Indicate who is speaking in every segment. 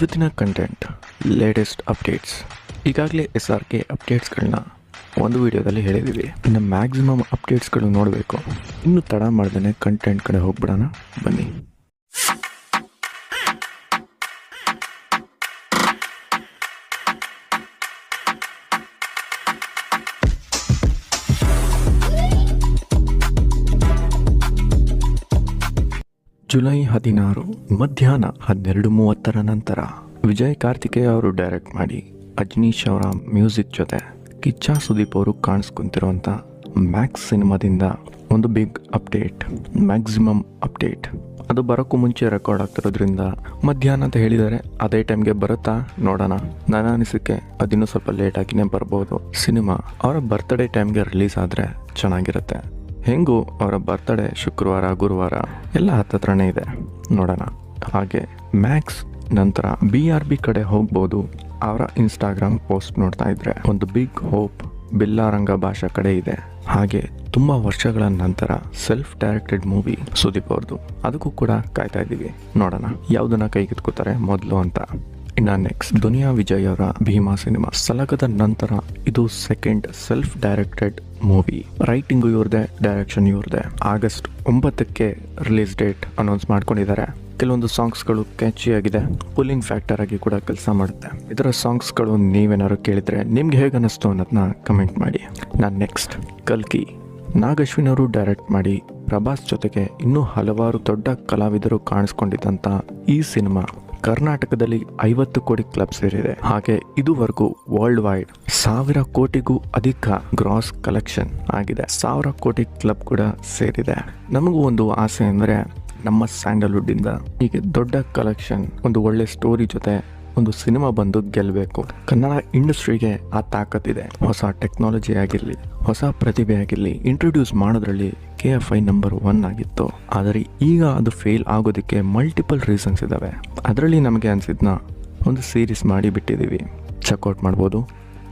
Speaker 1: ಇವತ್ತಿನ content latest updates ಈಗಾಗಲೇ S R K ಅಪ್ಡೇಟ್ಸ್ಗಳನ್ನ ಒಂದು ವಿಡಿಯೋದಲ್ಲಿ ಹೇಳಿದ್ದೀವಿ. ಇನ್ನು ಮ್ಯಾಕ್ಸಿಮಮ್ ಅಪ್ಡೇಟ್ಸ್ಗಳು ನೋಡಬೇಕು. ಇನ್ನು ತಡ ಮಾಡ್ದೇ ಕಂಟೆಂಟ್ ಕಡೆ ಹೋಗ್ಬಿಡೋಣ. ಬನ್ನಿ. ಜುಲೈ ಹದಿನಾರು, ಮಧ್ಯಾಹ್ನ ಹನ್ನೆರಡು ಮೂವತ್ತರ ನಂತರ ವಿಜಯ್ ಕಾರ್ತಿಕೇಯ ಅವರು ಡೈರೆಕ್ಟ್ ಮಾಡಿ ಅಜ್ನೀಶ್ ಅವರ ಮ್ಯೂಸಿಕ್ ಜೊತೆ ಕಿಚ್ಚ ಸುದೀಪ್ ಅವರು ಕಾಣಿಸ್ಕೊಂತಿರುವಂಥ ಮ್ಯಾಕ್ಸ್ ಸಿನಿಮಾದಿಂದ ಒಂದು ಬಿಗ್ ಅಪ್ಡೇಟ್ ಮ್ಯಾಕ್ಸಿಮಮ್ ಅಪ್ಡೇಟ್ ಅದು ಬರೋಕ್ಕೂ ಮುಂಚೆ ರೆಕಾರ್ಡ್ ಆಗ್ತಿರೋದ್ರಿಂದ ಮಧ್ಯಾಹ್ನ ಅಂತ ಹೇಳಿದರೆ ಅದೇ ಟೈಮ್ಗೆ ಬರುತ್ತಾ ನೋಡೋಣ. ನನ್ನ ಅನಿಸಿಕೆ, ಅದಿನ್ನೂ ಸ್ವಲ್ಪ ಆಗಿನೇ ಬರ್ಬೋದು. ಸಿನಿಮಾ ಅವರ ಬರ್ತ್ಡೇ ಟೈಮ್ಗೆ ರಿಲೀಸ್ ಆದರೆ ಚೆನ್ನಾಗಿರುತ್ತೆ. ಹೆಂಗೂ ಅವರ ಬರ್ತಡೇ ಶುಕ್ರವಾರ, ಗುರುವಾರ ಎಲ್ಲ ಹತ್ತತ್ರನೇ ಇದೆ. ನೋಡೋಣ. ಹಾಗೆ ಮ್ಯಾಕ್ಸ್ ನಂತರ ಬಿ ಆರ್ ಬಿ ಕಡೆ ಹೋಗ್ಬೋದು. ಅವರ ಇನ್ಸ್ಟಾಗ್ರಾಮ್ ಪೋಸ್ಟ್ ನೋಡ್ತಾ ಇದ್ರೆ ಒಂದು ಬಿಗ್ ಹೋಪ್ ಬಿಲ್ಲಾರಂಗ ಭಾಷಾ ಕಡೆ ಇದೆ. ಹಾಗೆ ತುಂಬಾ ವರ್ಷಗಳ ನಂತರ ಸೆಲ್ಫ್ ಡೈರೆಕ್ಟೆಡ್ ಮೂವಿ ಸುದೀಪ್ ಅವ್ರದ್ದು ಅದಕ್ಕೂ ಕೂಡ ಕಾಯ್ತಾ ಇದ್ದೀವಿ. ನೋಡೋಣ. ಯಾವ್ದನ್ನ ಕೈಗೆತ್ಕೋತಾರೆ ಮೊದಲು ಅಂತ. ಇನ್ನ ನೆಕ್ಸ್ಟ್ ದುನಿಯಾ ವಿಜಯ್ ಅವರ ಭೀಮಾ ಸಿನಿಮಾ. ಸಲಗದ ನಂತರ ಇದು second self directed movie. Writing ಇವ್ರದೇ direction ಇವ್ರದೇ ಆಗಸ್ಟ್ ಒಂಬತ್ತಕ್ಕೆ ರಿಲೀಸ್ ಡೇಟ್ ಅನೌನ್ಸ್ ಮಾಡ್ಕೊಂಡಿದ್ದಾರೆ. ಕೆಲವೊಂದು ಸಾಂಗ್ಸ್ಗಳು ಕ್ಯಾಚಿ ಆಗಿದೆ. ಪುಲ್ಲಿಂಗ್ ಫ್ಯಾಕ್ಟರ್ ಆಗಿ ಕೂಡ ಕೆಲಸ ಮಾಡುತ್ತೆ. ಇದರ ಸಾಂಗ್ಸ್ಗಳು ನೀವೇನಾದ್ರು ಕೇಳಿದ್ರೆ ನಿಮ್ಗೆ ಹೇಗೆ ಅನ್ನಿಸ್ತು ಅನ್ನೋದನ್ನ ಕಮೆಂಟ್ ಮಾಡಿ. ನಾನು ನೆಕ್ಸ್ಟ್ ಕಲ್ಕಿ. ನಾಗಶ್ವಿನ್ ಅವರು ಡೈರೆಕ್ಟ್ ಮಾಡಿ ಪ್ರಭಾಸ್ ಜೊತೆಗೆ ಇನ್ನೂ ಹಲವಾರು ದೊಡ್ಡ ಕಲಾವಿದರು ಕಾಣಿಸ್ಕೊಂಡಿದ್ದಂಥ ಈ ಸಿನಿಮಾ. ಕರ್ನಾಟಕದಲ್ಲಿ ಐವತ್ತು ಕೋಟಿ ಕ್ಲಬ್ ಸೇರಿದೆ ಹಾಗೆ ಇದುವರೆಗೂ ವರ್ಲ್ಡ್ ವೈಡ್ ಸಾವಿರ ಕೋಟಿಗೂ ಅಧಿಕ ಗ್ರಾಸ್ ಕಲೆಕ್ಷನ್ ಆಗಿದೆ. ಸಾವಿರ ಕೋಟಿ ಕ್ಲಬ್ ಕೂಡ ಸೇರಿದೆ. ನಮಗೂ ಒಂದು ಆಸೆ ಅಂದರೆ ನಮ್ಮ ಸ್ಯಾಂಡಲ್ವುಡ್ ಇಂದ ಹೀಗೆ ದೊಡ್ಡ ಕಲೆಕ್ಷನ್ ಒಂದು ಒಳ್ಳೆ ಸ್ಟೋರಿ ಜೊತೆ ಒಂದು ಸಿನಿಮಾ ಬಂದು ಗೆಲ್ಲಬೇಕು ಕನ್ನಡ ಇಂಡಸ್ಟ್ರಿಗೆ ಆ ತಾಕತ್ತಿದೆ. ಹೊಸ ಟೆಕ್ನಾಲಜಿ ಆಗಿರಲಿ, ಹೊಸ ಪ್ರತಿಭೆ ಆಗಿರಲಿ ಇಂಟ್ರೊಡ್ಯೂಸ್ ಮಾಡೋದ್ರಲ್ಲಿ K F I number one ಆಗಿತ್ತು. ಆದರೆ ಈಗ ಅದು ಫೇಲ್ ಆಗೋದಕ್ಕೆ ಮಲ್ಟಿಪಲ್ ರೀಸನ್ಸ್ ಇದ್ದಾವೆ ಅದರಲ್ಲಿ ನಮಗೆ ಅನಿಸಿದ್ನ ಒಂದು ಸೀರೀಸ್ ಮಾಡಿ ಬಿಟ್ಟಿದ್ದೀವಿ. ಚೆಕ್ಔಟ್ ಮಾಡ್ಬೋದು.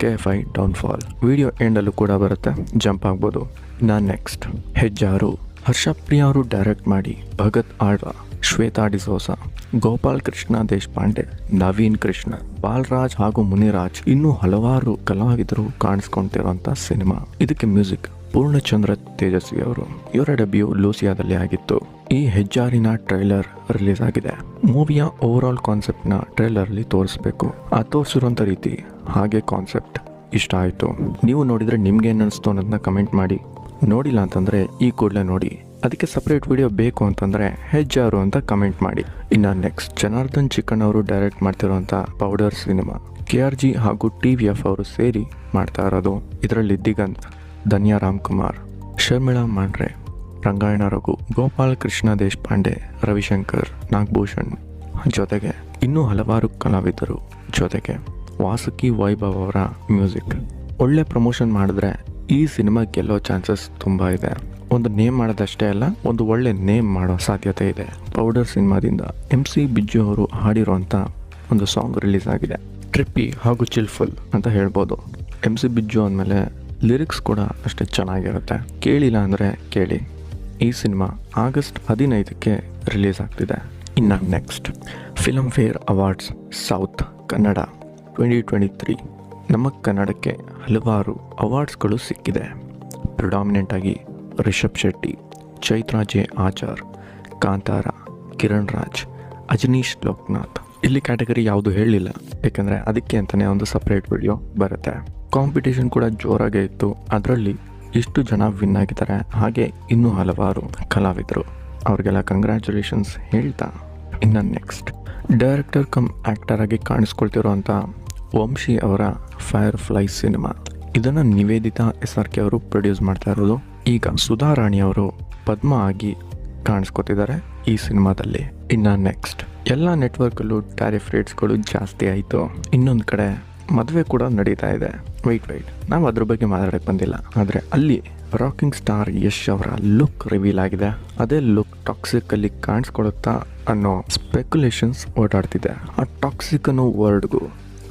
Speaker 1: K F I downfall video ಎಂಡಲ್ಲೂ ಕೂಡ ಬರುತ್ತೆ. ಜಂಪ್ ಆಗ್ಬೋದು. ನಾನು ನೆಕ್ಸ್ಟ್ ಹೆಜ್ಜಾರು. ಹರ್ಷಪ್ರಿಯ ಅವರು ಡೈರೆಕ್ಟ್ ಮಾಡಿ ಭಗತ್ ಆಳ್ವ ಶ್ವೇತಾ ಡಿಸೋಸ, ಗೋಪಾಲ್ ಕೃಷ್ಣ ದೇಶಪಾಂಡೆ, ನವೀನ್ ಕೃಷ್ಣ, ಬಾಲರಾಜ್ ಹಾಗೂ ಮುನಿರಾಜ್ ಇನ್ನೂ ಹಲವಾರು ಕಲಾವಿದರು ಕಾಣಿಸ್ಕೊಂತಿರುವಂತ ಸಿನಿಮಾ. ಇದಕ್ಕೆ ಮ್ಯೂಸಿಕ್. ಪೂರ್ಣಚಂದ್ರ ತೇಜಸ್ವಿ ಅವರು ಇವರ ಡೆಬ್ಯೂ ಲೂಸಿಯಾದಲ್ಲಿ ಆಗಿತ್ತು. ಈ ಹೆಜ್ಜಾರಿನ ಟ್ರೈಲರ್ ರಿಲೀಸ್ ಆಗಿದೆ. ಮೂವಿಯ ಓವರ್ ಆಲ್ ಟ್ರೈಲರ್ ಅಲ್ಲಿ ತೋರಿಸಬೇಕು. ಆ ತೋರಿಸಿರುವಂತ ರೀತಿ ಹಾಗೆ ಕಾನ್ಸೆಪ್ಟ್ ಇಷ್ಟ ಆಯಿತು. ನೀವು ನೋಡಿದ್ರೆ ನಿಮ್ಗೆ ಏನು ಅನಿಸ್ತು ಅನ್ನೋದನ್ನ ಕಮೆಂಟ್ ಮಾಡಿ. ನೋಡಿಲ್ಲ ಅಂತಂದ್ರೆ ಈ ಕೂಡಲೇ ನೋಡಿ. ಅದಕ್ಕೆ ಸಪ್ರೇಟ್ ವಿಡಿಯೋ ಬೇಕು ಅಂತಂದರೆ ಹೆಜ್ಜಾರು ಅಂತ ಕಮೆಂಟ್ ಮಾಡಿ. ಇನ್ನ ನೆಕ್ಸ್ಟ್ ಜನಾರ್ದನ್ ಚಿಕನ್ ಅವರು ಡೈರೆಕ್ಟ್ ಮಾಡ್ತಿರುವಂಥ powder cinema K R G ಹಾಗೂ ಟಿ ವಿ ಎಫ್ ಅವರು ಸೇರಿ ಮಾಡ್ತಾ ಇರೋದು. ಇದರಲ್ಲಿ ದಿಗಂತ್ ಧನ್ಯಾ ರಾಮ್ಕುಮಾರ್ ಶರ್ಮಿಳಾ ಮಾಂಡ್ರೆ ರಂಗಾಯಣ ರಘು ಗೋಪಾಲ್ ಕೃಷ್ಣ ದೇಶಪಾಂಡೆ ರವಿಶಂಕರ್ ನಾಗಭೂಷಣ್ ಜೊತೆಗೆ ಇನ್ನೂ ಹಲವಾರು ಕಲಾವಿದರು ಜೊತೆಗೆ ವಾಸುಕಿ ವೈಭವ್ ಅವರ ಮ್ಯೂಸಿಕ್. ಒಳ್ಳೆ ಪ್ರಮೋಷನ್ ಮಾಡಿದ್ರೆ ಈ ಸಿನಿಮಾ ಗೆಲ್ಲೋ ಚಾನ್ಸಸ್ ತುಂಬ ಇದೆ. ಒಂದು ನೇಮ್ ಮಾಡೋದಷ್ಟೇ ಅಲ್ಲ ಒಂದು ಒಳ್ಳೆ ನೇಮ್ ಮಾಡೋ ಸಾಧ್ಯತೆ ಇದೆ. ಪೌಡರ್ ಸಿನಿಮಾದಿಂದ ಎಂ ಸಿ ಬಿಜ್ಜು ಅವರು ಹಾಡಿರುವಂಥ ಒಂದು ಸಾಂಗ್ ರಿಲೀಸ್ ಆಗಿದೆ. ಟ್ರಿಪ್ಪಿ ಹಾಗೂ ಚಿಲ್ಫುಲ್. ಅಂತ ಹೇಳ್ಬೋದು. ಎಂ ಸಿ ಬಿಜ್ಜು ಅಂದಮೇಲೆ ಲಿರಿಕ್ಸ್ ಕೂಡ ಅಷ್ಟೇ ಚೆನ್ನಾಗಿರುತ್ತೆ. ಕೇಳಿಲ್ಲ ಅಂದರೆ ಕೇಳಿ. ಈ ಸಿನಿಮಾ ಆಗಸ್ಟ್ ಹದಿನೈದಕ್ಕೆ ರಿಲೀಸ್ ಆಗ್ತಿದೆ. ಇನ್ನು next. Filmfare awards south Kannada twenty twenty three ನಮ್ಮ ಕನ್ನಡಕ್ಕೆ ಹಲವಾರು ಅವಾರ್ಡ್ಸ್ಗಳು ಸಿಕ್ಕಿದೆ. ಪ್ರಿಡಾಮಿನೆಂಟ್ ಆಗಿ ರಿಷಬ್ ಶೆಟ್ಟಿ, ಚೈತ್ರಾ ಜೆ ಆಚಾರ್, ಕಾಂತಾರ, ಕಿರಣ್ ರಾಜ್, ಅಜನೀಶ್ ಲೋಕನಾಥ್. ಇಲ್ಲಿ ಕ್ಯಾಟಗರಿ ಯಾವುದು ಹೇಳಲಿಲ್ಲ ಯಾಕಂದರೆ ಅದಕ್ಕೆ ಅಂತಲೇ ಒಂದು ಸಪ್ರೇಟ್ ವಿಡಿಯೋ ಬರುತ್ತೆ. ಕಾಂಪಿಟೇಷನ್ ಕೂಡ ಜೋರಾಗೇ ಇತ್ತು. ಅದರಲ್ಲಿ ಇಷ್ಟು ಜನ ವಿನ್ ಆಗಿದ್ದಾರೆ. ಹಾಗೆ ಇನ್ನೂ ಹಲವಾರು ಕಲಾವಿದರು. ಅವ್ರಿಗೆಲ್ಲ ಕಂಗ್ರ್ಯಾಚುಲೇಷನ್ಸ್ ಹೇಳ್ತಾ ಇನ್ನು ನೆಕ್ಸ್ಟ್ ಡೈರೆಕ್ಟರ್ ಕಮ್ ಆ್ಯಕ್ಟರ್ ಆಗಿ ಕಾಣಿಸ್ಕೊಳ್ತಿರೋಂಥ ವಂಶಿ ಅವರ ಫೈರ್ ಫ್ಲೈ ಸಿನಿಮಾ ಇದನ್ನು ನಿವೇದಿತಾ ಎಸ್ ಆರ್ ಕೆ ಅವರು ಪ್ರೊಡ್ಯೂಸ್ ಮಾಡ್ತಾ ಇರೋದು. ಈಗ ಸುಧಾರಾಣಿ ಅವರು ಪದ್ಮ ಆಗಿ ಕಾಣಿಸ್ಕೊತಿದ್ದಾರೆ ಈ ಸಿನಿಮಾದಲ್ಲಿ. ಇನ್ನು ನೆಕ್ಸ್ಟ್ ಎಲ್ಲ ನೆಟ್ವರ್ಕಲ್ಲೂ ಟ್ಯಾರಿಫ್ ರೇಟ್ಸ್ಗಳು ಜಾಸ್ತಿ ಆಯಿತು. ಇನ್ನೊಂದು ಕಡೆ ಮದುವೆ ಕೂಡ ನಡೀತಾ ಇದೆ. ವೈಟ್ ವೈಟ್ ನಾವು ಅದ್ರ ಬಗ್ಗೆ ಮಾತಾಡಕ್ಕೆ ಬಂದಿಲ್ಲ. ಆದರೆ ಅಲ್ಲಿ ರಾಕಿಂಗ್ ಸ್ಟಾರ್ ಯಶ್ ಅವರ ಲುಕ್ ರಿವೀಲ್ ಆಗಿದೆ. ಅದೇ ಲುಕ್ ಟಾಕ್ಸಿಕ್ ಅಲ್ಲಿ ಕಾಣಿಸ್ಕೊಳುತ್ತಾ ಅನ್ನೋ ಸ್ಪೆಕ್ಯುಲೇಷನ್ಸ್ ಓಡಾಡ್ತಿದೆ. ಆ ಟಾಕ್ಸಿಕ್ ಅನ್ನೋ ವರ್ಡ್ಗೂ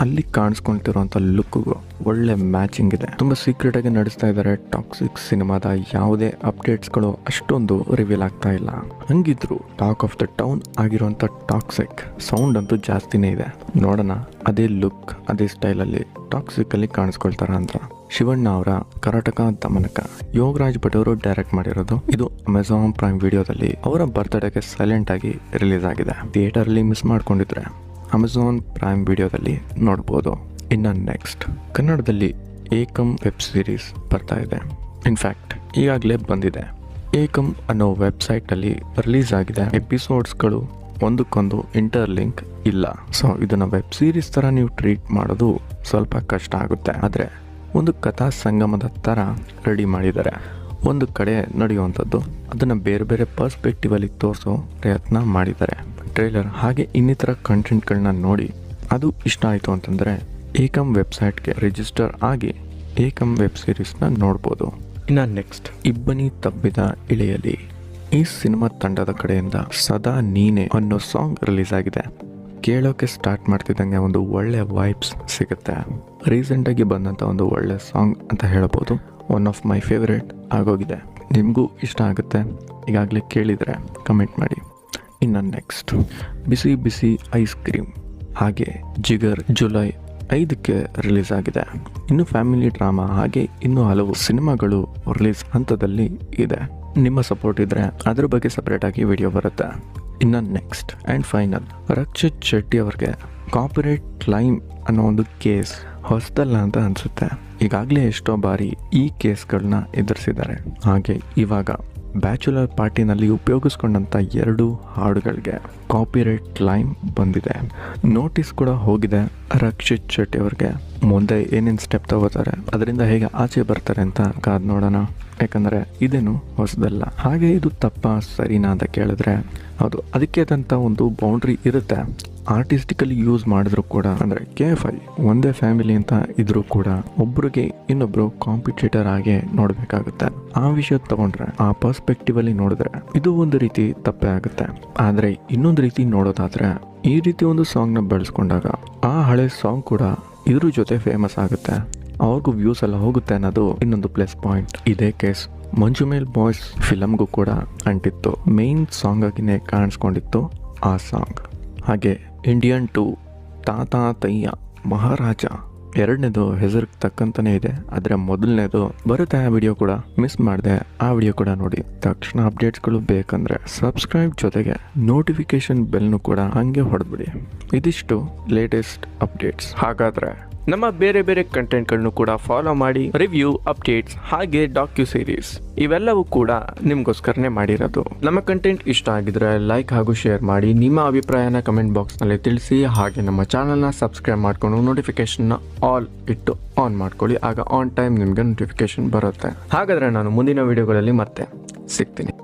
Speaker 1: ಅಲ್ಲಿ ಕಾಣಿಸ್ಕೊಂತಿರುವಂತ ಲುಕ್ಗೂ ಒಳ್ಳೆ ಮ್ಯಾಚಿಂಗ್ ಇದೆ. ತುಂಬಾ ಸೀಕ್ರೆಟ್ ಆಗಿ ನಡೆಸ್ತಾ ಇದ್ದಾರೆ ಟಾಕ್ಸಿಕ್ ಸಿನಿಮಾದ ಯಾವುದೇ ಅಪ್ಡೇಟ್ಸ್ಗಳು ಅಷ್ಟೊಂದು ರಿವೀಲ್ ಆಗ್ತಾ ಇಲ್ಲ. ಹಂಗಿದ್ರು ಟಾಕ್ ಆಫ್ ದ ಟೌನ್ ಆಗಿರುವಂತ ಟಾಕ್ಸಿಕ್ ಸೌಂಡ್ ಅಂತೂ ಜಾಸ್ತಿನೇ ಇದೆ. ನೋಡೋಣ, ಅದೇ ಲುಕ್ ಅದೇ ಸ್ಟೈಲಲ್ಲಿ ಟಾಕ್ಸಿಕ್ ಅಲ್ಲಿ ಕಾಣಿಸ್ಕೊಳ್ತಾರ ಅಂತ. ಶಿವಣ್ಣ ಅವರ ಕರ್ನಾಟಕ ದಮನಕ. ಯೋಗರಾಜ್ ಭಟ್ ಅವರು ಡೈರೆಕ್ಟ್ ಮಾಡಿರೋದು. ಇದು ಅಮೆಝಾನ್ ಪ್ರೈಮ್ ವಿಡಿಯೋದಲ್ಲಿ ಅವರ ಬರ್ತ್ಡೇಗೆ ಸೈಲೆಂಟ್ ಆಗಿ ರಿಲೀಸ್ ಆಗಿದೆ. ಥಿಯೇಟರ್ ಅಲ್ಲಿ ಮಿಸ್ ಮಾಡ್ಕೊಂಡಿದ್ರೆ ಅಮೆಝಾನ್ ಪ್ರೈಮ್ ವಿಡಿಯೋದಲ್ಲಿ ನೋಡ್ಬೋದು. ಇನ್ನು ನೆಕ್ಸ್ಟ್ ಕನ್ನಡದಲ್ಲಿ ಏಕಂ ವೆಬ್ ಸೀರೀಸ್ ಬರ್ತಾ ಇದೆ. ಇನ್ಫ್ಯಾಕ್ಟ್ ಈಗಾಗಲೇ ಬಂದಿದೆ. ಏಕಂ ಅನ್ನೋ ವೆಬ್ಸೈಟಲ್ಲಿ ರಿಲೀಸ್ ಆಗಿದೆ. ಎಪಿಸೋಡ್ಸ್ಗಳು ಒಂದಕ್ಕೊಂದು ಇಂಟರ್ಲಿಂಕ್ ಇಲ್ಲ. ಸೊ ಇದನ್ನ ವೆಬ್ ಸೀರೀಸ್ ಥರ ನೀವು ಟ್ರೀಟ್ ಮಾಡೋದು ಸ್ವಲ್ಪ ಕಷ್ಟ ಆಗುತ್ತೆ. ಆದರೆ, ಒಂದು ಕಥಾ ಸಂಗಮದ ಥರ ರೆಡಿ ಮಾಡಿದ್ದಾರೆ. ಒಂದು ಕಡೆ ನಡೆಯುವಂಥದ್ದು ಅದನ್ನು ಬೇರೆ ಬೇರೆ ಪರ್ಸ್ಪೆಕ್ಟಿವಲ್ಲಿ ತೋರಿಸೋ ಪ್ರಯತ್ನ ಮಾಡಿದ್ದಾರೆ. ಟ್ರೈಲರ್ ಹಾಗೆ ಇನ್ನಿತರ ಕಂಟೆಂಟ್ಗಳನ್ನ ನೋಡಿ ಅದು ಇಷ್ಟ ಆಯಿತು ಅಂತಂದರೆ ಏಕಂ ವೆಬ್ಸೈಟ್ಗೆ ರಿಜಿಸ್ಟರ್ ಆಗಿ ಏಕಂ ವೆಬ್ ಸೀರೀಸ್ನ ನೋಡ್ಬೋದು. ಇನ್ನು ನೆಕ್ಸ್ಟ್ ಇಬ್ಬನಿ ತಬ್ಬಿದ ಇಳೆಯಲಿ ಈ ಸಿನಿಮಾ ತಂಡದ ಕಡೆಯಿಂದ ಸದಾ ನೀನೆ ಅನ್ನೋ ಸಾಂಗ್ ರಿಲೀಸ್ ಆಗಿದೆ. ಕೇಳೋಕೆ ಸ್ಟಾರ್ಟ್ ಮಾಡ್ತಿದ್ದಂಗೆ ಒಂದು ಒಳ್ಳೆ ವೈಬ್ಸ್ ಸಿಗುತ್ತೆ. ರೀಸೆಂಟಾಗಿ ಬಂದಂಥ ಒಂದು ಒಳ್ಳೆ ಸಾಂಗ್ ಅಂತ ಹೇಳ್ಬೋದು. ಒನ್ ಆಫ್ ಮೈ ಫೇವ್ರೇಟ್ ಆಗೋಗಿದೆ. ನಿಮಗೂ ಇಷ್ಟ ಆಗುತ್ತೆ, ಈಗಾಗಲೇ ಕೇಳಿದರೆ ಕಮೆಂಟ್ ಮಾಡಿ. ಇನ್ನು next Bisi Bisi ice cream ಹಾಗೆ ಜಿಗರ್ ಜುಲೈ ಐದಕ್ಕೆ ರಿಲೀಸ್ ಆಗಿದೆ. ಇನ್ನು ಫ್ಯಾಮಿಲಿ ಡ್ರಾಮಾ ಹಾಗೆ ಇನ್ನೂ ಹಲವು ಸಿನಿಮಾಗಳು ರಿಲೀಸ್ ಹಂತದಲ್ಲಿ ಇದೆ. ನಿಮ್ಮ ಸಪೋರ್ಟ್ ಇದ್ರೆ ಅದ್ರ ಬಗ್ಗೆ ಸಪ್ರೇಟಾಗಿ ವಿಡಿಯೋ ಬರುತ್ತೆ. ಇನ್ನು next and final Rakshit Shetty ಅವ್ರಿಗೆ ಕಾಪರೇಟ್ ಕ್ಲೈಮ್ ಅನ್ನೋ ಒಂದು ಕೇಸ್ ಹೊಸದಲ್ಲ ಅಂತ ಅನಿಸುತ್ತೆ. ಈಗಾಗಲೇ ಎಷ್ಟೋ ಬಾರಿ ಈ ಕೇಸ್ಗಳನ್ನ ಎದುರಿಸಿದ್ದಾರೆ. ಹಾಗೆ ಇವಾಗ ಬ್ಯಾಚುಲರ್ ಪಾರ್ಟಿನಲ್ಲಿ ಉಪಯೋಗಿಸ್ಕೊಂಡಂಥ ಎರಡು ಹಾಡುಗಳಿಗೆ ಕಾಪಿರೈಟ್ ಕ್ಲೈಮ್ ಬಂದಿದೆ. ನೋಟಿಸ್ ಕೂಡ ಹೋಗಿದೆ ರಕ್ಷಿತ್ ಶೆಟ್ಟಿ ಅವ್ರಿಗೆ. ಮುಂದೆ ಏನೇನು ಸ್ಟೆಪ್ ತಗೋತಾರೆ, ಅದರಿಂದ ಹೇಗೆ ಆಚೆ ಬರ್ತಾರೆ ಅಂತ ಕಾದ್ ನೋಡೋಣ. ಯಾಕಂದರೆ ಇದೇನು ಹೊಸದಲ್ಲ. ಹಾಗೆ ಇದು ತಪ್ಪ, ಸರಿನಾ ಅಂತ ಕೇಳಿದ್ರೆ ಹೌದು ಅದಕ್ಕೆ ಆದಂಥ ಒಂದು ಬೌಂಡ್ರಿ ಇರುತ್ತೆ. ಆರ್ಟಿಸ್ಟಿಕಲಿ ಯೂಸ್ ಮಾಡಿದ್ರು ಕೂಡ, ಅಂದರೆ ಕೆ ಎಫ್ ಐ ಒಂದೇ ಫ್ಯಾಮಿಲಿ ಅಂತ ಇದ್ರೂ ಕೂಡ ಒಬ್ಬರಿಗೆ ಇನ್ನೊಬ್ರು ಕಾಂಪಿಟೇಟರ್ ಆಗಿ ನೋಡಬೇಕಾಗುತ್ತೆ. ಆ ವಿಷಯ ತಗೊಂಡ್ರೆ, ಆ ಪರ್ಸ್ಪೆಕ್ಟಿವ್ ಅಲ್ಲಿ ನೋಡಿದ್ರೆ ಇದು ಒಂದು ರೀತಿ ತಪ್ಪೇ ಆಗುತ್ತೆ. ಆದರೆ ಇನ್ನೊಂದು ರೀತಿ ನೋಡೋದಾದ್ರೆ, ಈ ರೀತಿ ಒಂದು ಸಾಂಗ್ನ ಬೆಳೆಸ್ಕೊಂಡಾಗ ಆ ಹಳೆ ಸಾಂಗ್ ಕೂಡ ಇದ್ರ ಜೊತೆ ಫೇಮಸ್ ಆಗುತ್ತೆ. ಅವ್ರಿಗೂ ವ್ಯೂಸ್ ಎಲ್ಲ ಹೋಗುತ್ತೆ ಅನ್ನೋದು ಇನ್ನೊಂದು ಪ್ಲಸ್ ಪಾಯಿಂಟ್ ಇದೇ ಕೇಸ್ ಮಂಜು ಮೇಲ್ ಬಾಯ್ಸ್ ಫಿಲಮ್ಗೂ ಕೂಡ ಅಂಟಿತ್ತು. ಮೇನ್ ಸಾಂಗ್ ಆಗಿನೇ ಕಾಣಿಸ್ಕೊಂಡಿತ್ತು ಆ ಸಾಂಗ್ ಹಾಗೆ ಇಂಡಿಯನ್ ಟು ತಾತ ತಯ್ಯ ಮಹಾರಾಜ ಎರಡನೇದು ಹೆಸರಿಗೆ ತಕ್ಕಂತನೇ ಇದೆ. ಆದರೆ ಮೊದಲನೇದು ಬರುತ್ತೆ ಆ ವಿಡಿಯೋ ಕೂಡ. ಮಿಸ್ ಮಾಡಿದೆ ಆ ವಿಡಿಯೋ ಕೂಡ ನೋಡಿ. ತಕ್ಷಣ ಅಪ್ಡೇಟ್ಸ್ಗಳು ಬೇಕಂದ್ರೆ ಸಬ್ಸ್ಕ್ರೈಬ್ ಜೊತೆಗೆ ನೋಟಿಫಿಕೇಶನ್ ಬೆಲ್ನು ಕೂಡ ಹಂಗೆ ಹೊಡೆದ್ಬಿಡಿ. ಇದಿಷ್ಟು ಲೇಟೆಸ್ಟ್ ಅಪ್ಡೇಟ್ಸ್ ಹಾಗಾದ್ರೆ ನಮ್ಮ ಬೇರೆ ಬೇರೆ ಕಂಟೆಂಟ್ಗಳನ್ನು ಕೂಡ ಫಾಲೋ ಮಾಡಿ ರಿವ್ಯೂ ಅಪ್ಡೇಟ್ಸ್ ಹಾಗೆ ಡಾಕ್ಯು ಸೀರೀಸ್ ಇವೆಲ್ಲವೂ ಕೂಡ ನಿಮ್ಗೋಸ್ಕರನೇ ಮಾಡಿರೋದು. ನಮ್ಮ ಕಂಟೆಂಟ್ ಇಷ್ಟ ಆಗಿದ್ರೆ ಲೈಕ್ ಹಾಗೂ ಶೇರ್ ಮಾಡಿ, ನಿಮ್ಮ ಅಭಿಪ್ರಾಯನ ಕಮೆಂಟ್ ಬಾಕ್ಸ್ನಲ್ಲಿ ತಿಳಿಸಿ, ಹಾಗೆ ನಮ್ಮ ಚಾನಲ್ನ ಸಬ್ಸ್ಕ್ರೈಬ್ ಮಾಡ್ಕೊಂಡು ನೋಟಿಫಿಕೇಶನ್ನ ಆಲ್ ಇಟ್ಟು ಆನ್ ಮಾಡ್ಕೊಳ್ಳಿ. ಆಗ ಆನ್ ಟೈಮ್ ನಿಮಗೆ ನೋಟಿಫಿಕೇಶನ್ ಬರುತ್ತೆ. ಹಾಗಾದ್ರೆ ನಾನು ಮುಂದಿನ ವಿಡಿಯೋಗಳಲ್ಲಿ ಮತ್ತೆ ಸಿಗ್ತೀನಿ.